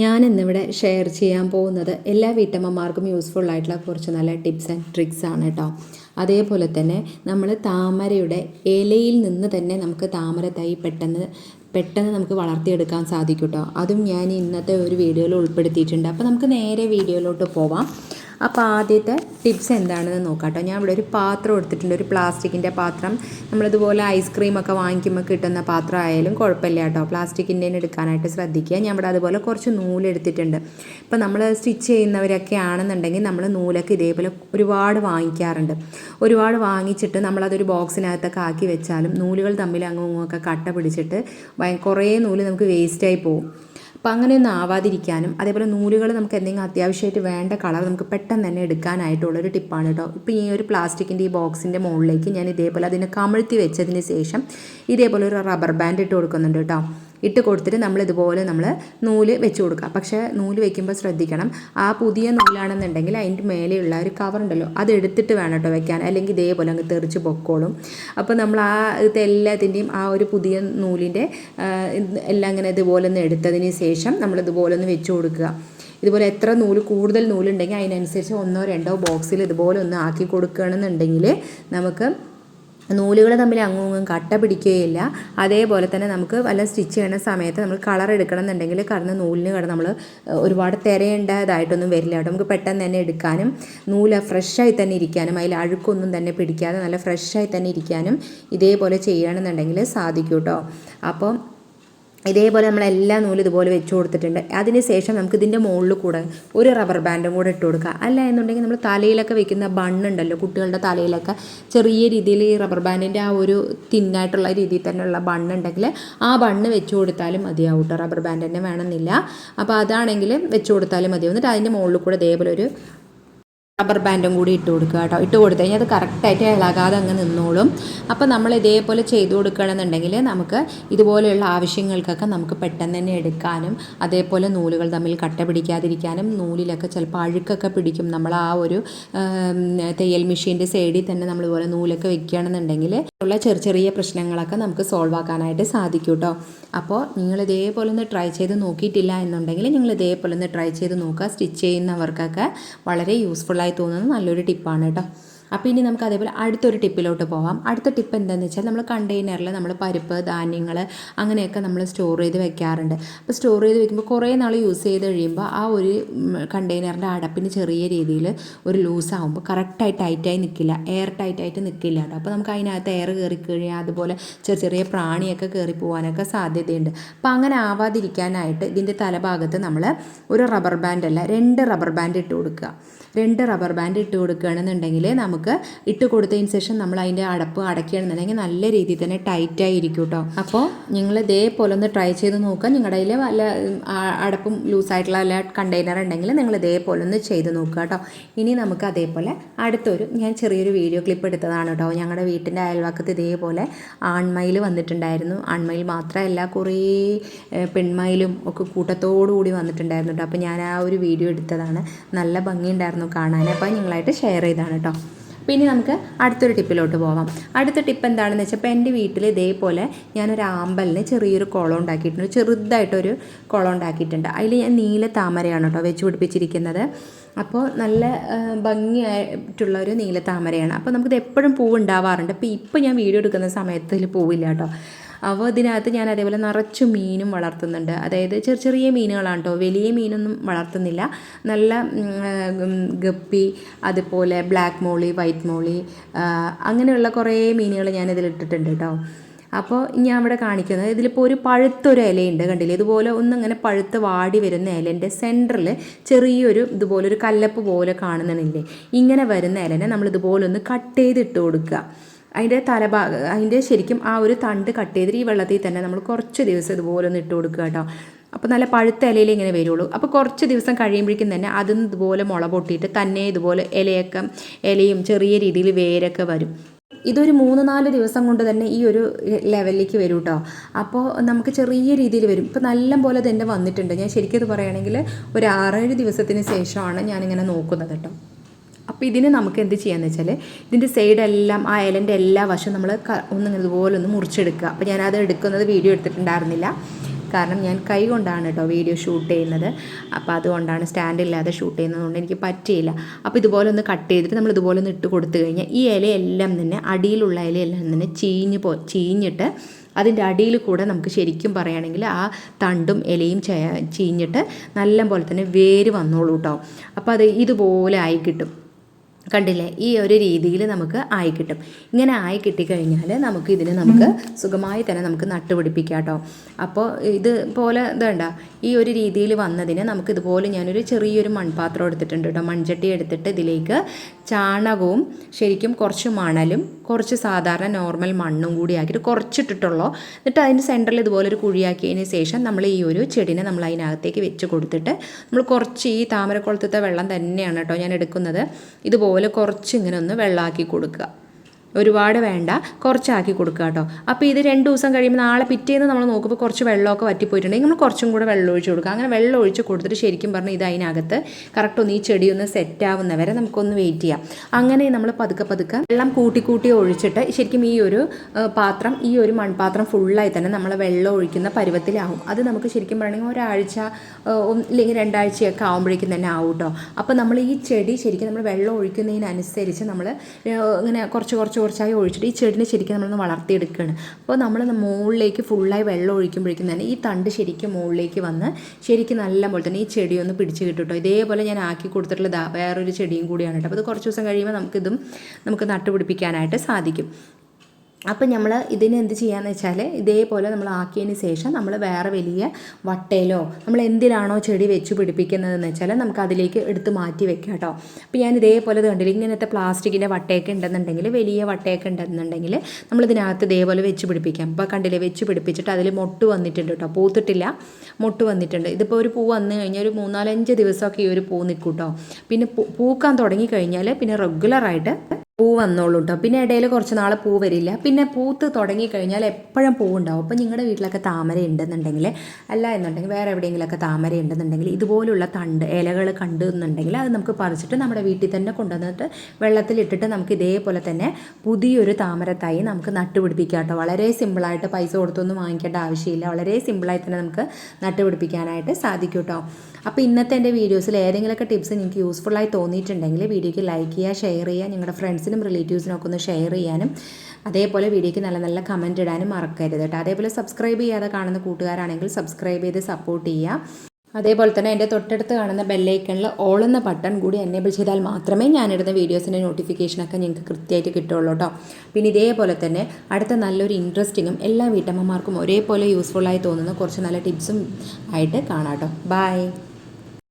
ഞാൻ ഇന്നിവിടെ ഷെയർ ചെയ്യാൻ പോകുന്നത് എല്ലാ വീട്ടമ്മമാർക്കും യൂസ്ഫുൾ ആയിട്ടുള്ള കുറച്ച് നല്ല ടിപ്സ് ആൻഡ് ട്രിക്സ് ആണ് കേട്ടോ അതേപോലെ തന്നെ നമ്മൾ താമരയുടെ ഇലയിൽ നിന്ന് തന്നെ നമുക്ക് താമര തൈ പെട്ടെന്ന് പെട്ടെന്ന് നമുക്ക് വളർത്തിയെടുക്കാൻ സാധിക്കും കേട്ടോ അതും ഞാൻ ഇന്നത്തെ ഒരു വീഡിയോയിൽ ഉൾപ്പെടുത്തിയിട്ടുണ്ട്. അപ്പോൾ നമുക്ക് നേരെ വീഡിയോയിലോട്ട് പോവാം. അപ്പോൾ ആദ്യത്തെ ടിപ്സ് എന്താണെന്ന് നോക്കാം കേട്ടോ ഞാൻ ഇവിടെ ഒരു പാത്രം എടുത്തിട്ടുണ്ട്. ഒരു പ്ലാസ്റ്റിക്കിന്റെ പാത്രം. നമ്മളിതുപോലെ ഐസ്ക്രീം ഒക്കെ വാങ്ങിക്കുമ്പോൾ കിട്ടുന്ന പാത്രം ആയാലും കുഴപ്പമില്ല കേട്ടോ. പ്ലാസ്റ്റിക്കിന്റെ എടുക്കാനായിട്ട് ശ്രദ്ധിക്കുക. ഞാൻ ഇവിടെ അതുപോലെ കുറച്ച് നൂലെടുത്തിട്ടുണ്ട് ഇപ്പോൾ നമ്മൾ സ്റ്റിച്ച് ചെയ്യുന്നവരൊക്കെ ആണെന്നുണ്ടെങ്കിൽ നമ്മൾ നൂലൊക്കെ ഇതേപോലെ ഒരുപാട് വാങ്ങിക്കാറുണ്ട്. ഒരുപാട് വാങ്ങിച്ചിട്ട് നമ്മളതൊരു ബോക്സിനകത്തൊക്കെ ആക്കി വെച്ചാലും നൂലുകൾ തമ്മിൽ അങ്ങും ഇങ്ങുമൊക്കെ കട്ട പിടിച്ചിട്ട് കുറേ നൂൽ നമുക്ക് വേസ്റ്റായി പോകും അപ്പോൾ അങ്ങനെയൊന്നും ആവാതിരിക്കാനും അതേപോലെ നൂലുകൾ നമുക്ക് എന്തെങ്കിലും അത്യാവശ്യമായിട്ട് വേണ്ട കളർ നമുക്ക് പെട്ടെന്ന് തന്നെ എടുക്കാനായിട്ടുള്ളൊരു ടിപ്പാണ് കേട്ടോ ഇപ്പോൾ ഈ ഒരു പ്ലാസ്റ്റിക്കിന്റെ ഈ ബോക്സിന്റെ മുകളിലേക്ക് ഞാൻ ഇതേപോലെ അതിനെ കമിഴ്ത്തി വെച്ചതിന് ശേഷം ഇതേപോലെ ഒരു റബ്ബർ ബാൻഡ് ഇട്ട് കൊടുക്കുന്നുണ്ട് കേട്ടോ ഇട്ട് കൊടുത്തിട്ട് നമ്മൾ ഇതുപോലെ നമ്മൾ നൂൽ വെച്ച് കൊടുക്കുക. പക്ഷേ നൂൽ വെക്കുമ്പോൾ ശ്രദ്ധിക്കണം. ആ പുതിയ നൂലാണെന്നുണ്ടെങ്കിൽ അതിന്റെ മേലെയുള്ള ഒരു കവർ ഉണ്ടല്ലോ അത് എടുത്തിട്ട് വേണം കേട്ടോ വെക്കാൻ. അല്ലെങ്കിൽ ഇതേപോലെ അങ്ങ് തെറിച്ച് പൊക്കോളും. അപ്പോൾ നമ്മൾ ആ ഇത് എല്ലാത്തിന്റെയും ആ ഒരു പുതിയ നൂലിന്റെ എല്ലാം ഇങ്ങനെ ഇതുപോലെ ഒന്ന് എടുത്തതിന് ശേഷം നമ്മൾ ഇതുപോലെ ഒന്ന് വെച്ച് കൊടുക്കുക. ഇതുപോലെ എത്ര നൂൽ കൂടുതൽ നൂലുണ്ടെങ്കിൽ അതിനനുസരിച്ച് ഒന്നോ രണ്ടോ ബോക്സിൽ ഇതുപോലെ ഒന്ന് ആക്കി കൊടുക്കുകയാണെന്നുണ്ടെങ്കിൽ നമുക്ക് നൂലുകൾ തമ്മിൽ അങ്ങും ഇങ്ങും കട്ട പിടിക്കുകയില്ല. അതേപോലെ തന്നെ നമുക്ക് വല്ല സ്റ്റിച്ച് ചെയ്യുന്ന സമയത്ത് നമ്മൾ കളർ എടുക്കണം എന്നുണ്ടെങ്കിൽ കടന്ന് നൂലിന് കടന്ന് നമ്മൾ ഒരുപാട് തിരയേണ്ടതായിട്ടൊന്നും വരില്ല. കേട്ടോ നമുക്ക് പെട്ടെന്ന് തന്നെ എടുക്കാനും നൂൽ ഫ്രഷായി തന്നെ ഇരിക്കാനും അതിൽ അഴുക്കൊന്നും തന്നെ പിടിക്കാതെ നല്ല ഫ്രഷായി തന്നെ ഇരിക്കാനും ഇതേപോലെ ചെയ്യുകയാണെന്നുണ്ടെങ്കിൽ സാധിക്കും കേട്ടോ അപ്പോൾ ഇതേപോലെ നമ്മൾ എല്ലാ നൂലും ഇതുപോലെ വെച്ച് കൊടുത്തിട്ടുണ്ട്. അതിന് ശേഷം നമുക്ക് ഇതിന്റെ മുകളിൽ കൂടെ ഒരു റബ്ബർ ബാൻഡും കൂടെ ഇട്ട് കൊടുക്കുക അല്ല എന്നുണ്ടെങ്കിൽ നമ്മൾ തലയിലൊക്കെ വെക്കുന്ന ബണ്ണുണ്ടല്ലോ കുട്ടികളുടെ തലയിലൊക്കെ ചെറിയ രീതിയിൽ ഈ റബ്ബർ ബാൻഡിന്റെ ആ ഒരു തിന്നായിട്ടുള്ള രീതിയിൽ തന്നെയുള്ള ബണ്ണുണ്ടെങ്കിൽ ആ ബണ്ണ് വെച്ച് കൊടുത്താലും മതിയാവും കേട്ടോ റബ്ബർ ബാൻഡ് തന്നെ വേണമെന്നില്ല. അപ്പോൾ അതാണെങ്കിൽ വെച്ച് കൊടുത്താലും മതിയാവും. എന്നിട്ട് അതിന്റെ മുകളിൽ കൂടെ ഇതേപോലെ ഒരു റബ്ബർ ബാൻഡും കൂടി ഇട്ട് കൊടുക്കുക കേട്ടോ. ഇട്ട് കൊടുത്തു കഴിഞ്ഞാൽ അത് കറക്റ്റായിട്ട് ഇളകാതെ അങ്ങ് നിന്നോളും. അപ്പോൾ നമ്മൾ ഇതേപോലെ ചെയ്തു കൊടുക്കണമെന്നുണ്ടെങ്കിൽ നമുക്ക് ഇതുപോലെയുള്ള ആവശ്യങ്ങൾക്കൊക്കെ നമുക്ക് പെട്ടെന്ന് തന്നെ എടുക്കാനും അതേപോലെ നൂലുകൾ തമ്മിൽ കട്ട പിടിക്കാതിരിക്കാനും നൂലിലൊക്കെ ചിലപ്പോൾ അഴുക്കൊക്കെ പിടിക്കും. നമ്മൾ ആ ഒരു തയ്യൽ മെഷീന്റെ സൈഡിൽ തന്നെ നമ്മൾ ഇതുപോലെ നൂലൊക്കെ വെക്കുകയാണെന്നുണ്ടെങ്കിൽ ഉള്ള ചെറിയ ചെറിയ പ്രശ്നങ്ങളൊക്കെ നമുക്ക് സോൾവ് ആക്കാനായിട്ട് സാധിക്കും കേട്ടോ. അപ്പോൾ നിങ്ങൾ ഇതേപോലെ ഒന്ന് ട്രൈ ചെയ്ത് നോക്കിയിട്ടില്ല എന്നുണ്ടെങ്കിൽ നിങ്ങൾ ഇതേപോലെ ഒന്ന് ട്രൈ ചെയ്ത് നോക്കുക. സ്റ്റിച്ച് ചെയ്യുന്നവർക്കൊക്കെ വളരെ യൂസ്ഫുള്ളായി തോന്നുന്ന നല്ലൊരു ടിപ്പാണ് കേട്ടോ. അപ്പോൾ ഇനി നമുക്ക് അതേപോലെ അടുത്തൊരു ടിപ്പിലോട്ട് പോവാം. അടുത്ത ടിപ്പ് എന്താണെന്ന് വെച്ചാൽ നമ്മൾ കണ്ടെയ്നറിൽ നമ്മൾ പരിപ്പ് ധാന്യങ്ങൾ അങ്ങനെയൊക്കെ നമ്മൾ സ്റ്റോർ ചെയ്ത് വെക്കാറുണ്ട്. അപ്പോൾ സ്റ്റോർ ചെയ്ത് വെക്കുമ്പോൾ കുറേ നാൾ യൂസ് ചെയ്ത് കഴിയുമ്പോൾ ആ ഒരു കണ്ടെയ്നറിന്റെ അടപ്പിന് ചെറിയ രീതിയിൽ ഒരു ലൂസ് ആകുമ്പോൾ കറക്റ്റായി ടൈറ്റായി നിൽക്കില്ല എയർ ടൈറ്റായിട്ട് നിൽക്കില്ല കേട്ടോ. അപ്പോൾ നമുക്ക് അതിനകത്ത് എയർ കയറി കഴിയാം അതുപോലെ ചെറിയ ചെറിയ പ്രാണിയൊക്കെ കയറി പോകാനൊക്കെ സാധ്യതയുണ്ട്. അപ്പോൾ അങ്ങനെ ആവാതിരിക്കാനായിട്ട് ഇതിന്റെ തലഭാഗത്ത് നമ്മൾ ഒരു റബ്ബർ ബാൻഡ് അല്ല രണ്ട് റബ്ബർ ബാൻഡ് ഇട്ട് കൊടുക്കുക. രണ്ട് റബ്ബർ ബാൻഡ് ഇട്ട് കൊടുക്കുകയാണെന്നുണ്ടെങ്കിൽ നമുക്ക് ഇട്ട് കൊടുത്തതിന് ശേഷം നമ്മൾ അതിന്റെ അടപ്പ് അടയ്ക്കുകയാണെന്നുണ്ടെങ്കിൽ നല്ല രീതിയിൽ തന്നെ ടൈറ്റായി ഇരിക്കും കേട്ടോ അപ്പോൾ നിങ്ങൾ ഇതേപോലെ ഒന്ന് ട്രൈ ചെയ്ത് നോക്കുക. നിങ്ങളുടെ കയ്യിൽ വല്ല അടപ്പും ലൂസായിട്ടുള്ള വല്ല കണ്ടെയ്നർ ഉണ്ടെങ്കിൽ നിങ്ങൾ ഇതേപോലെ ഒന്ന് ചെയ്ത് നോക്കുക കേട്ടോ. ഇനി നമുക്ക് അതേപോലെ അടുത്തൊരു ഞാൻ ചെറിയൊരു വീഡിയോ ക്ലിപ്പ് എടുത്തതാണ് കേട്ടോ. ഞങ്ങളുടെ വീട്ടിന്റെ അയൽവാക്കത്ത് ഇതേപോലെ ആൺമയിൽ വന്നിട്ടുണ്ടായിരുന്നു. ആൺമയിൽ മാത്രമല്ല കുറേ പെൺമയിലും ഒക്കെ കൂട്ടത്തോടു കൂടി വന്നിട്ടുണ്ടായിരുന്നു കേട്ടോ. അപ്പോൾ ഞാൻ ആ ഒരു വീഡിയോ എടുത്തതാണ്. നല്ല ഭംഗിയുണ്ടായിരുന്നു കാണാൻ. അപ്പോൾ നിങ്ങളായിട്ട് ഷെയർ ചെയ്താണ് കേട്ടോ. പിന്നെ നമുക്ക് അടുത്തൊരു ടിപ്പിലോട്ട് പോകാം അടുത്ത ടിപ്പ് എന്താണെന്ന് വെച്ചാൽ ഇപ്പോൾ എന്റെ വീട്ടിൽ ഇതേപോലെ ഞാനൊരു ആമ്പലിന് ചെറിയൊരു കുളം ഉണ്ടാക്കിയിട്ടുണ്ട്. ചെറുതായിട്ടൊരു കുളം ഉണ്ടാക്കിയിട്ടുണ്ട്. അതിൽ ഞാൻ നീല താമരയാണ് കേട്ടോ വെച്ച് പിടിപ്പിച്ചിരിക്കുന്നത്. അപ്പോൾ നല്ല ഭംഗിയായിട്ടുള്ള ഒരു നീല താമരയാണ്. അപ്പോൾ നമുക്കിത് എപ്പോഴും പൂവ് ഉണ്ടാവാറുണ്ട് അപ്പോൾ ഇപ്പോൾ ഞാൻ വീഡിയോ എടുക്കുന്ന സമയത്തിൽ പൂവില്ല കേട്ടോ. അപ്പോൾ ഇതിനകത്ത് ഞാൻ അതേപോലെ നിറച്ചു മീനും വളർത്തുന്നുണ്ട്. അതായത് ചെറിയ ചെറിയ മീനുകളാണ് കേട്ടോ വലിയ മീനൊന്നും വളർത്തുന്നില്ല. നല്ല ഗപ്പി അതുപോലെ ബ്ലാക്ക് മോളി വൈറ്റ് മോളി അങ്ങനെയുള്ള കുറേ മീനുകൾ ഞാൻ ഇതിലിട്ടിട്ടുണ്ട് കേട്ടോ അപ്പോൾ ഞാൻ ഇവിടെ കാണിക്കുന്നത് ഇതിലിപ്പോൾ ഒരു പഴുത്തൊരു ഇലയുണ്ട് കണ്ടില്ലേ? ഇതുപോലെ ഒന്നിങ്ങനെ പഴുത്ത് വാടി വരുന്ന ഇലന്റെ സെന്ററിൽ ചെറിയൊരു ഇതുപോലെ ഒരു കല്ലപ്പ് പോലെ കാണുന്നില്ലേ ഇങ്ങനെ വരുന്ന ഇലനെ നമ്മൾ ഇതുപോലെ ഒന്ന് കട്ട് ചെയ്തിട്ട് കൊടുക്കുക. അതിന്റെ തലഭാഗ അതിന്റെ ശരിക്കും ആ ഒരു തണ്ട് കട്ട് ചെയ്തിട്ട് ഈ വെള്ളത്തിൽ തന്നെ നമ്മൾ കുറച്ച് ദിവസം ഇതുപോലെ ഒന്ന് ഇട്ട് കൊടുക്കുക കേട്ടോ. അപ്പോൾ നല്ല പഴുത്ത ഇലയിൽ ഇങ്ങനെ വരുള്ളൂ. അപ്പോൾ കുറച്ച് ദിവസം കഴിയുമ്പോഴേക്കും തന്നെ അതും ഇതുപോലെ മുള പൊട്ടിയിട്ട് തന്നെ ഇതുപോലെ ഇലയൊക്കെ ഇലയും ചെറിയ രീതിയിൽ വേരൊക്കെ വരും. ഇതൊരു മൂന്ന് നാല് ദിവസം കൊണ്ട് തന്നെ ഈ ഒരു ലെവലിലേക്ക് വരും കേട്ടോ. അപ്പോൾ നമുക്ക് ചെറിയ രീതിയിൽ വരും. ഇപ്പോൾ നല്ല പോലെ തന്നെ വന്നിട്ടുണ്ട്. ഞാൻ ശരിക്കും ഇത് പറയുകയാണെങ്കിൽ ഒരു ആറേഴ് ദിവസത്തിന് ശേഷമാണ് ഞാനിങ്ങനെ നോക്കുന്നത് കേട്ടോ. അപ്പോൾ ഇതിന് നമുക്ക് എന്ത് ചെയ്യാന്ന് വെച്ചാൽ ഇതിന്റെ സൈഡെല്ലാം ആ ഇലന്റെ എല്ലാ വശവും നമ്മൾ ഒന്നിങ്ങനെ ഇതുപോലെ ഒന്ന് മുറിച്ചെടുക്കുക. അപ്പോൾ ഞാനത് എടുക്കുന്നത് വീഡിയോ എടുത്തിട്ടുണ്ടായിരുന്നില്ല. കാരണം ഞാൻ കൈ കൊണ്ടാണ് കേട്ടോ വീഡിയോ ഷൂട്ട് ചെയ്യുന്നത്. അപ്പോൾ അതുകൊണ്ടാണ് സ്റ്റാൻഡ് ഇല്ലാതെ ഷൂട്ട് ചെയ്യുന്നതുകൊണ്ട് എനിക്ക് പറ്റിയില്ല. അപ്പോൾ ഇതുപോലെ ഒന്ന് കട്ട് ചെയ്തിട്ട് നമ്മൾ ഇതുപോലെ ഒന്ന് ഇട്ട് കൊടുത്തു കഴിഞ്ഞാൽ ഈ ഇലയെല്ലാം തന്നെ അടിയിലുള്ള ഇലയെല്ലാം തന്നെ ചീഞ്ഞ് പോ ചീഞ്ഞിട്ട് അതിന്റെ അടിയിൽ കൂടെ നമുക്ക് ശരിക്കും പറയുകയാണെങ്കിൽ ആ തണ്ടും ഇലയും ചീഞ്ഞിട്ട് നല്ല പോലെ തന്നെ വേര് വന്നോളൂ കേട്ടോ അപ്പോൾ അത് ഇതുപോലെ ആയി കിട്ടും. കണ്ടില്ലേ? ഈ ഒരു രീതിയിൽ നമുക്ക് ആയി കിട്ടും. ഇങ്ങനെ ആയി കിട്ടിക്കഴിഞ്ഞാൽ നമുക്ക് ഇതിനെ നമുക്ക് സുഖമായി തന്നെ നമുക്ക് നട്ടുപിടിപ്പിക്കാം കേട്ടോ. അപ്പോൾ ഇതുപോലെ ഇതേണ്ട ഈ ഒരു രീതിയിൽ വന്നതിന് നമുക്ക് ഇതുപോലെ ഞാനൊരു ചെറിയൊരു മൺപാത്രം എടുത്തിട്ടുണ്ട് കേട്ടോ. മൺചട്ടി എടുത്തിട്ട് ഇതിലേക്ക് ചാണകവും ശരിക്കും കുറച്ച് മണലും കുറച്ച് സാധാരണ നോർമൽ മണ്ണും കൂടി ആക്കിയിട്ട് കുറച്ചിട്ടിട്ടുള്ളൂ. എന്നിട്ട് അതിന്റെ സെന്ററിൽ ഇതുപോലെ ഒരു കുഴിയാക്കിയതിന് ശേഷം നമ്മൾ ഈ ഒരു ചെടിനെ നമ്മൾ അതിനകത്തേക്ക് വെച്ച് കൊടുത്തിട്ട് നമ്മൾ കുറച്ച് ഈ താമരക്കുളത്തത്തെ വെള്ളം തന്നെയാണ് കേട്ടോ ഞാൻ എടുക്കുന്നത്. ഇതുപോലെ കുറച്ച് ഇങ്ങനെ ഒന്ന് വെള്ളമാക്കി കൊടുക്കുക. ഒരുപാട് വേണ്ട കുറച്ചാക്കി കൊടുക്കുക കേട്ടോ അപ്പോൾ ഇത് രണ്ട് ദിവസം കഴിയുമ്പോൾ നാളെ പിറ്റേന്ന് നമ്മൾ നോക്കുമ്പോൾ കുറച്ച് വെള്ളമൊക്കെ വറ്റിപ്പോയിട്ടുണ്ടെങ്കിൽ നമ്മൾ കുറച്ചും കൂടെ വെള്ളം ഒഴിച്ച് കൊടുക്കുക. അങ്ങനെ വെള്ളം ഒഴിച്ച് കൊടുത്തിട്ട് ശരിക്കും പറഞ്ഞാൽ ഇത് അതിനകത്ത് കറക്റ്റ് ഒന്ന് ഈ ചെടി ഒന്ന് സെറ്റ് ആവുന്നവരെ നമുക്കൊന്ന് വെയിറ്റ് ചെയ്യാം. അങ്ങനെ നമ്മൾ പതുക്കെ പതുക്കെ വെള്ളം കൂട്ടി കൂട്ടി ഒഴിച്ചിട്ട് ശരിക്കും ഈ ഒരു പാത്രം ഈ ഒരു മൺപാത്രം ഫുള്ളായി തന്നെ നമ്മൾ വെള്ളം ഒഴിക്കുന്ന പരുവത്തിലാവും. അത് നമുക്ക് ശരിക്കും പറയണമെങ്കിൽ ഒരാഴ്ച ഇല്ലെങ്കിൽ രണ്ടാഴ്ചയൊക്കെ ആകുമ്പോഴേക്കും തന്നെ ആവും കേട്ടോ അപ്പോൾ നമ്മൾ ഈ ചെടി ശരിക്കും നമ്മൾ വെള്ളം ഒഴിക്കുന്നതിനനുസരിച്ച് നമ്മൾ ഇങ്ങനെ കുറച്ച് കുറച്ച് കുറച്ചായി ഒഴിച്ചിട്ട് ഈ ചെടിനെ ശരിക്കും നമ്മളൊന്ന് വളർത്തിയെടുക്കുകയാണ്. അപ്പോൾ നമ്മൾ മുകളിലേക്ക് ഫുള്ളായി വെള്ളം ഒഴിക്കുമ്പോഴേക്കും തന്നെ ഈ തണ്ട് ശരിക്കും മുകളിലേക്ക് വന്ന് ശരിക്കും നല്ല പോലെ തന്നെ ഈ ചെടി ഒന്ന് പിടിച്ച് കിട്ടും ഇതേപോലെ ഞാൻ ആക്കി കൊടുത്തിട്ടുള്ള വേറൊരു ചെടിയും കൂടിയാണ് കേട്ടോ. അപ്പോൾ ഇത് കുറച്ച് ദിവസം കഴിയുമ്പോൾ നമുക്കിതും നമുക്ക് നട്ടുപിടിപ്പിക്കാനായിട്ട് സാധിക്കും. അപ്പം നമ്മൾ ഇതിന് എന്ത് ചെയ്യാന്ന് വെച്ചാൽ ഇതേപോലെ നമ്മൾ ആക്കിയതിന് ശേഷം നമ്മൾ വേറെ വലിയ വട്ടയിലോ നമ്മൾ എന്തിനാണോ ചെടി വെച്ച് പിടിപ്പിക്കുന്നതെന്ന് വെച്ചാൽ നമുക്ക് അതിലേക്ക് എടുത്ത് മാറ്റി വെക്കാം കേട്ടോ. അപ്പോൾ ഞാൻ ഇതേപോലെ ഇത് കണ്ടില്ല ഇങ്ങനത്തെ പ്ലാസ്റ്റിക്കിന്റെ വട്ടയൊക്കെ ഉണ്ടെന്നുണ്ടെങ്കിൽ വലിയ വട്ടയൊക്കെ ഉണ്ടെന്നുണ്ടെങ്കിൽ നമ്മൾ ഇതിനകത്ത് ഇതേപോലെ വെച്ച് പിടിപ്പിക്കാം. അപ്പോൾ കണ്ടില്ലേ വെച്ച് പിടിപ്പിച്ചിട്ട് അതിൽ മൊട്ട് വന്നിട്ടുണ്ട് കേട്ടോ. പൂത്തിട്ടില്ല മൊട്ട് വന്നിട്ടുണ്ട്. ഇതിപ്പോൾ ഒരു പൂ വന്നു കഴിഞ്ഞാൽ ഒരു മൂന്നാലഞ്ച് ദിവസമൊക്കെ ഈ ഒരു പൂ നിൽക്കും കേട്ടോ. പിന്നെ പൂക്കാൻ തുടങ്ങി കഴിഞ്ഞാൽ പിന്നെ റെഗുലറായിട്ട് പൂ വന്നോളൂ കേട്ടോ പിന്നെ ഇടയിൽ കുറച്ച് നാൾ പൂ വരില്ല. പിന്നെ പൂത്ത് തുടങ്ങി കഴിഞ്ഞാൽ എപ്പോഴും പൂവുണ്ടാവും അപ്പോൾ നിങ്ങളുടെ വീട്ടിലൊക്കെ താമര ഉണ്ടെന്നുണ്ടെങ്കിൽ അല്ല എന്നുണ്ടെങ്കിൽ വേറെ എവിടെയെങ്കിലുമൊക്കെ താമര ഉണ്ടെന്നുണ്ടെങ്കിൽ ഇതുപോലുള്ള തണ്ട് ഇലകൾ കണ്ടു എന്നുണ്ടെങ്കിൽ അത് നമുക്ക് പറിച്ചിട്ട് നമ്മുടെ വീട്ടിൽ തന്നെ കൊണ്ടുവന്നിട്ട് വെള്ളത്തിലിട്ടിട്ട് നമുക്ക് ഇതേപോലെ തന്നെ പുതിയൊരു താമരത്തായി നമുക്ക് നട്ടുപിടിപ്പിക്കാം കേട്ടോ വളരെ സിമ്പിളായിട്ട് പൈസ കൊടുത്തൊന്നും വാങ്ങിക്കേണ്ട ആവശ്യമില്ല. വളരെ സിമ്പിളായി തന്നെ നമുക്ക് നട്ടുപിടിപ്പിക്കാനായിട്ട് സാധിക്കും കേട്ടോ അപ്പോൾ ഇന്നത്തെ എന്റെ വീഡിയോസിൽ ഏതെങ്കിലുമൊക്കെ ടിപ്സ് നിങ്ങൾക്ക് യൂസ്ഫുള്ളായി തോന്നിയിട്ടുണ്ടെങ്കിൽ വീഡിയോക്ക് ലൈക്ക് ചെയ്യുക ഷെയർ ചെയ്യുക നിങ്ങളുടെ ഫ്രണ്ട്സിനും റിലേറ്റീവ്സിനും ഒക്കെ ഒന്ന് ഷെയർ ചെയ്യാനും അതേപോലെ വീഡിയോയ്ക്ക് നല്ല നല്ല കമന്റ് ഇടാനും മറക്കരുത് കേട്ടോ. അതേപോലെ സബ്സ്ക്രൈബ് ചെയ്യാതെ കാണുന്ന കൂട്ടുകാരാണെങ്കിൽ സബ്സ്ക്രൈബ് ചെയ്ത് സപ്പോർട്ട് ചെയ്യുക. അതേപോലെ തന്നെ എന്റെ തൊട്ടടുത്ത് കാണുന്ന ബെല്ലൈക്കണിൽ ഓൾ എന്ന ബട്ടൺ കൂടി എനേബിൾ ചെയ്താൽ മാത്രമേ ഞാനിടുന്ന വീഡിയോസിന്റെ നോട്ടിഫിക്കേഷനൊക്കെ നിങ്ങൾക്ക് കൃത്യമായിട്ട് കിട്ടുള്ളൂ കേട്ടോ. പിന്നെ ഇതേപോലെ തന്നെ അടുത്ത നല്ലൊരു ഇൻട്രസ്റ്റിങ്ങും എല്ലാ വീട്ടമ്മമാർക്കും ഒരേപോലെ യൂസ്ഫുള്ളായി തോന്നുന്ന കുറച്ച് നല്ല ടിപ്സും ആയിട്ട് കാണാം കേട്ടോ. ബൈ